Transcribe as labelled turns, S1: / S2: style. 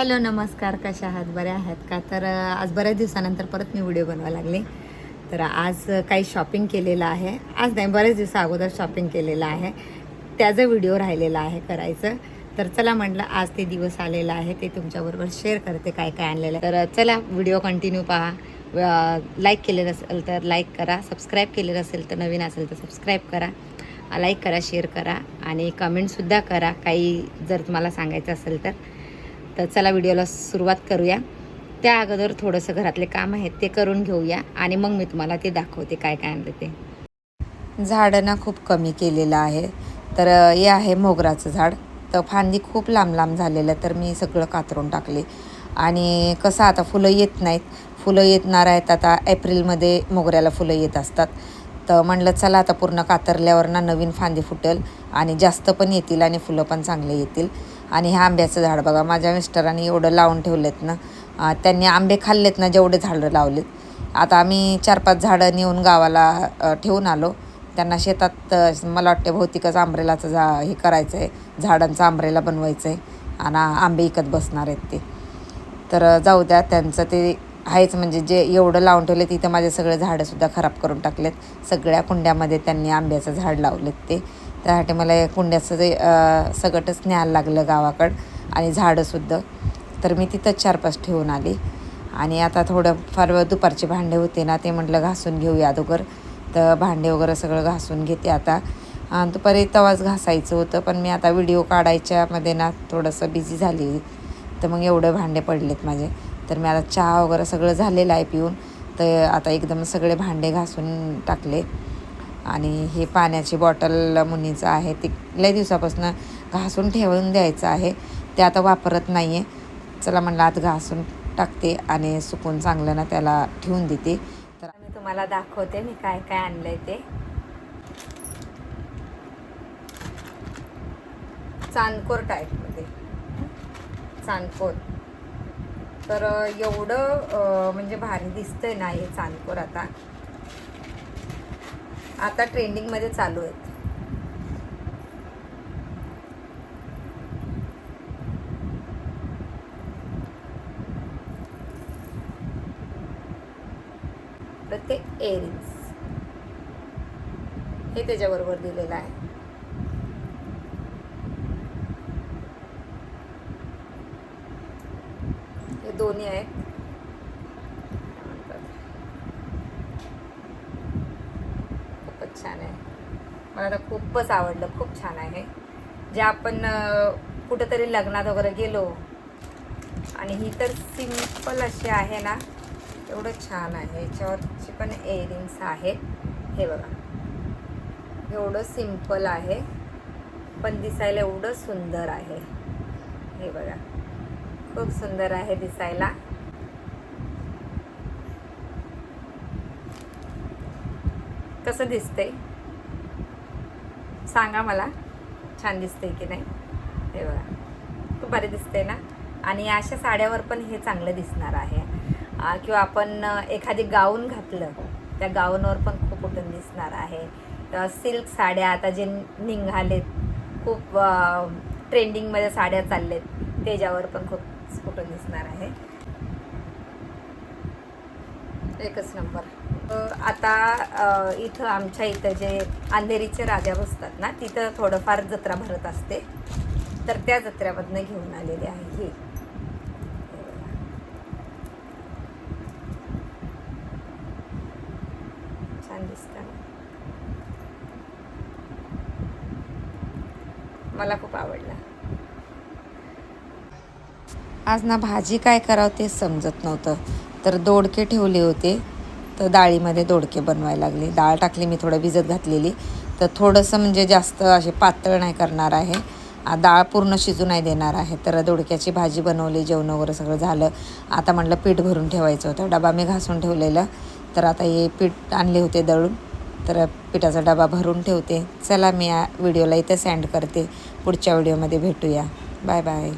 S1: Hello नमस्कार. कशा आहात? बऱ्या आहात का? तर आज बऱ्याच दिवसानंतर परत मी व्हिडिओ बनवा लागले. तर आज काही शॉपिंग केलेलं आहे. आज नाही बऱ्याच दिवसा अगोदर शॉपिंग केलेलं आहे. त्याचा व्हिडिओ राहिलेला आहे करायचं. तर चला म्हटलं आज ते दिवस आलेला आहे. ते तुमच्याबरोबर शेअर करते काय काय आणलेलं आहे. तर चला व्हिडिओ कंटिन्यू पहा. लाईक केलेलं असेल तर लाईक करा. सबस्क्राईब केलेलं असेल तर नवीन असेल तर सबस्क्राईब करा. लाईक करा शेअर करा आणि कमेंटसुद्धा करा. काही जर तुम्हाला सांगायचं असेल तर. तर चला व्हिडिओला सुरुवात करूया. त्या अगोदर थोडंसं घरातले काम आहेत ते करून घेऊया आणि मग मी तुम्हाला ते दाखवते काय काय आणलं ते. झाडं ना खूप कमी केलेलं आहे. तर हे आहे मोगराचं झाड. तर फांदी खूप लांब लांब झालेलं तर मी सगळं कातरून टाकले. आणि कसं आता फुलं येत नाहीत. फुलं येतणार आहेत आता एप्रिलमध्ये मोगऱ्याला फुलं येत असतात. तर म्हणलं चला आता पूर्ण कातरल्यावर ना नवीन फांदी फुटेल आणि जास्त पण येतील आणि फुलं पण चांगले येतील. आणि हे आंब्याचं झाड बघा माझ्या मिस्टरांनी एवढं लावून ठेवलेत ना. त्यांनी आंबे खाल्लेत ना जेवढे झाडं लावलेत. आता आम्ही चार पाच झाडं नेऊन गावाला ठेवून आलो. त्यांना शेतात मला वाटते भौतिकच आंब्रेलाचं झा हे करायचं आहे झाडांचा आंब्रेला बनवायचं आहे आणि आंबे विकत बसणार आहेत ते. तर जाऊ द्या त्यांचं ते आहेच म्हणजे जे एवढं लावून ठेवले तिथं माझे सगळे झाडंसुद्धा खराब करून टाकलेत. सगळ्या कुंड्यामध्ये त्यांनी आंब्याचं झाड लावलेत ते. त्यासाठी मला या कुंड्याचं ते सगटच न्यायला लागलं गावाकडं आणि झाडंसुद्धा तर मी तिथंच चार पाच ठेवून आली. आणि आता थोडं फार दुपारचे भांडे होते ना ते म्हटलं घासून घेऊया अगोदर. तर भांडे वगैरे सगळं घासून घेते आता. दुपारी तवाच घासायचं होतं पण मी आता व्हिडिओ काढायच्यामध्ये ना थोडंसं बिझी झाली. तर मग एवढं भांडे पडलेत माझे. तर मी आता चहा वगैरे सगळं झालेलं आहे पिऊन. तर आता एकदम सगळे भांडे घासून टाकले. आणि हे पाण्याची बॉटल मुनीचं आहे ते लय दिवसापासून घासून ठेवून द्यायचं आहे. ते आता वापरत नाही आहे चला म्हणलं आता घासून टाकते आणि सुकून चांगलं ना त्याला ठेवून देते. तर मी तुम्हाला दाखवते मी काय काय आणलंय ते. चांदकोर टाईपमध्ये. चांदकोर. तर एवढं म्हणजे भारी दिसतंय ना हे चांदकोर आता. आता ट्रेंडिंगमध्ये चालू आहेत. ते एरिंग्स हे त्याच्याबरोबर दिलेलं आहे. हे दोन्ही आहेत खूपच छान आहे. मला तर खूपच आवडलं खूप छान आहे. जे आपण कुठंतरी लग्नात वगैरे गेलो आणि ही तर सिंपल अशी आहे ना एवढं छान आहे. याच्यावरची पण एअरिंग्स आहेत. हे बघा. एवढं सिंपल आहे. पण दिसायला एवढं सुंदर आहे. हे बघा. खूप सुंदर आहे दिसायला. कसं दिसतंय? सांगा मला. छान दिसतंय की नाही? हे बघा. खूप भारी दिसतंय ना? आणि अशा साड्यावर पण हे चांगलं दिसणार आहे. किंवा आपण एखादी गाऊन घातलं त्या गाऊनवर पण खूप उठून दिसणार आहे. सिल्क साड्या आता जे निघालेत खूप ट्रेंडिंगमध्ये साड्या चाललेत त्याच्यावर पण खूप कुठून दिसणार आहे. एकच नंबर. आता इथं आमच्या इथं जे अंधेरीचे राजा बसतात ना तिथं थोडंफार जत्रा भरत असते. तर त्या जत्र्यामधनं घेऊन आलेले आहे हे. छान दिसतं मला खूप आवडला. आज ना भाजी काय करावं ते समजत नव्हतं. तर दोडके ठेवले होते. तर डाळीमध्ये दोडके बनवायला लागले. डाळ टाकली मी थोडं भिजत घातलेली. तर थोडंसं म्हणजे जास्त असे पातळ नाही करणार आहे. डाळ पूर्ण शिजू नाही देणार आहे. तर दोडक्याची भाजी बनवली जेवण वगैरे सगळं झालं. आता म्हटलं पीठ भरून ठेवायचं होतं. डबा मी घासून ठेवलेलं. तर आता हे पीठ आणले होते दळून. तर पिठाचा डबा भरून ठेवते. चला मी या व्हिडिओला इथं सेंड करते. पुढच्या व्हिडिओमध्ये भेटूया. Bye bye.